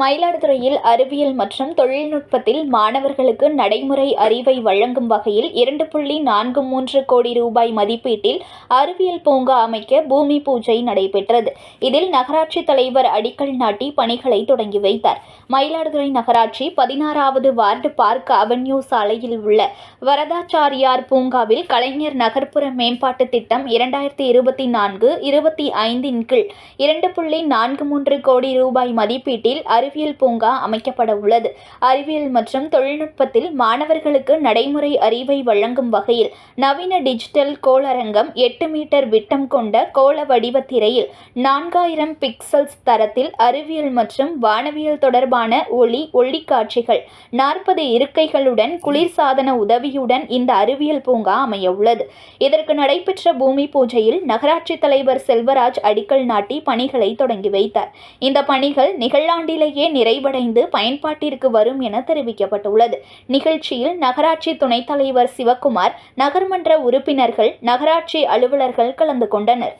மயிலாடுதுறையில் அறிவியல் மற்றும் தொழில்நுட்பத்தில் மாணவர்களுக்கு நடைமுறை அறிவை வழங்கும் வகையில் இரண்டு புள்ளி நான்கு மூன்று கோடி ரூபாய் மதிப்பீட்டில் அறிவியல் பூங்கா அமைக்க பூமி பூஜை நடைபெற்றது. இதில் நகராட்சி தலைவர் அடிக்கல் நாட்டி பணிகளை தொடங்கி வைத்தார். மயிலாடுதுறை நகராட்சி பதினாறாவது வார்டு பார்க் அவென்யூ சாலையில் உள்ள வரதாச்சாரியார் பூங்காவில் கலைஞர் நகர்ப்புற மேம்பாட்டு திட்டம் இரண்டாயிரத்தி இருபத்தி நான்கு இருபத்தி ஐந்தின் கீழ் இரண்டு புள்ளி நான்கு மூன்று கோடி ரூபாய் மதிப்பீட்டில் அறிவியல் பூங்கா அமைக்கப்பட உள்ளது. அறிவியல் மற்றும் தொழில்நுட்பத்தில் மாணவர்களுக்கு நடைமுறை அறிவை வழங்கும் வகையில் நவீன டிஜிட்டல் கோளரங்கம் எட்டு மீட்டர் விட்டம் கொண்ட கோள வடிவ திரையில் நான்காயிரம் பிக்சல்ஸ் தரத்தில் அறிவியல் மற்றும் வானவியல் தொடர்பான ஒளி ஒளி காட்சிகள் நாற்பது இருக்கைகளுடன் குளிர்சாதன உதவியுடன் இந்த அறிவியல் பூங்கா அமைய உள்ளது. இதற்கு நடைபெற்ற பூமி பூஜையில் நகராட்சி தலைவர் செல்வராஜ் அடிக்கல் நாட்டி பணிகளை தொடங்கி வைத்தார். இந்த பணிகள் நிகழாண்டிலேயே நிறைவடைந்து பயன்பாட்டிற்கு வரும் என தெரிவிக்கப்பட்டுள்ளது. நிகழ்ச்சியில் நகராட்சி துணைத் தலைவர் சிவக்குமார் நகர்மன்ற உறுப்பினர்கள் நகராட்சி அலுவலர்கள் கலந்து கொண்டனர்.